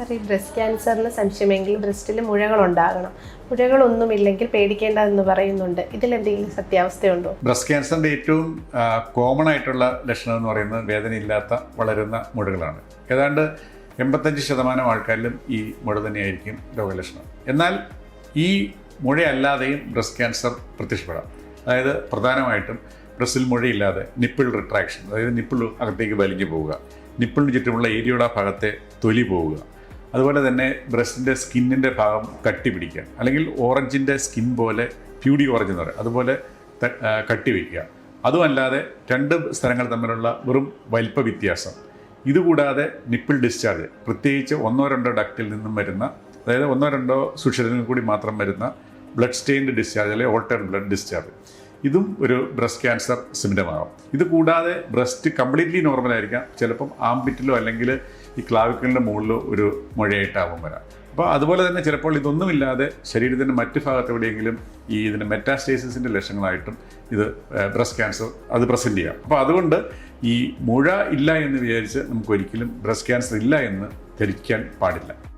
Sir ഈ breast ക്യാൻസറിന് സംശയമെങ്കിൽ ബ്രസ്റ്റിൽ മുഴകൾ ഉണ്ടാകണം മുഴകളൊന്നുമില്ലെങ്കിൽ പേടിക്കേണ്ടതെന്ന് പറയുന്നുണ്ട്. ഇതിലെന്തെങ്കിലും സത്യാവസ്ഥയുണ്ടോ? ബ്രസ്റ്റ് ക്യാൻസറിന്റെ ഏറ്റവും കോമൺ ആയിട്ടുള്ള ലക്ഷണം എന്ന് പറയുന്നത് വേദനയില്ലാത്ത വളരുന്ന മുഴകളാണ്. ഏതാണ്ട് എൺപത്തഞ്ച് ശതമാനം ആൾക്കാരിലും ഈ മുഴ തന്നെയായിരിക്കും രോഗലക്ഷണം. എന്നാൽ ഈ മുഴയല്ലാതെയും ബ്രസ്റ്റ് ക്യാൻസർ പ്രത്യക്ഷപ്പെടാം. അതായത് പ്രധാനമായിട്ടും ബ്രസ്റ്റിൽ മുഴയില്ലാതെ നിപ്പിൾ റിട്രാക്ഷൻ അതായത് നിപ്പിൾ അകത്തേക്ക് വലിഞ്ഞു പോവുക. നിപ്പിളിന് ചുറ്റുമുള്ള ഏരിയയുടെ ഭാഗത്തെ തൊലി പോവുക. അതുപോലെ തന്നെ ബ്രസ്റ്റിന്റെ സ്കിന്നിന്റെ ഭാഗം കട്ടി പിടിക്കുക അല്ലെങ്കിൽ ഓറഞ്ചിന്റെ സ്കിൻ പോലെ പ്യൂഡി ഓറഞ്ച് എന്ന് പറയും. അതുപോലെ കട്ടി വയ്ക്കുക അതുമല്ലാതെ രണ്ട് സ്ഥലങ്ങൾ തമ്മിലുള്ള വെറും വലിപ്പ വ്യത്യാസം. ഇതുകൂടാതെ നിപ്പിൾ ഡിസ്ചാർജ് പ്രത്യേകിച്ച് ഒന്നോ രണ്ടോ ഡക്റ്റിൽ നിന്നും വരുന്ന അതായത് ഒന്നോ രണ്ടോ സുഷിരങ്ങളിൽ കൂടി മാത്രം വരുന്ന ബ്ലഡ് സ്റ്റെയിൻഡ് ഡിസ്ചാർജ് അല്ലെങ്കിൽ ഓൾട്ടേഡ് ബ്ലഡ് ഡിസ്ചാർജ് ഇതും ഒരു ബ്രസ്റ്റ് ക്യാൻസർ സിംറ്റമാകാം ഇത് കൂടാതെ ബ്രസ്റ്റ് കംപ്ലീറ്റ്ലി നോർമൽ ആയിരിക്കാം. ചിലപ്പം ആംബിറ്റിലോ അല്ലെങ്കിൽ ഈ ക്ലാവിക്കലിന്റെ മുകളിലോ ഒരു മുഴയായിട്ടാവും വരാം. അപ്പോൾ അതുപോലെ തന്നെ ചിലപ്പോൾ ഇതൊന്നുമില്ലാതെ ശരീരത്തിന്റെ മറ്റ് ഭാഗത്ത് എവിടെയെങ്കിലും ഈ ഇതിന് മെറ്റാസ്റ്റേസിന്റെ ലക്ഷണങ്ങളായിട്ടും ഇത് ബ്രസ്റ്റ് ക്യാൻസർ അത് പ്രസന്റ് ചെയ്യാം. അപ്പോൾ അതുകൊണ്ട് ഈ മുഴ ഇല്ല എന്ന് വിചാരിച്ച് നമുക്ക് ഒരിക്കലും ബ്രസ്റ്റ് ക്യാൻസർ ഇല്ല എന്ന് ധരിക്കാൻ പാടില്ല.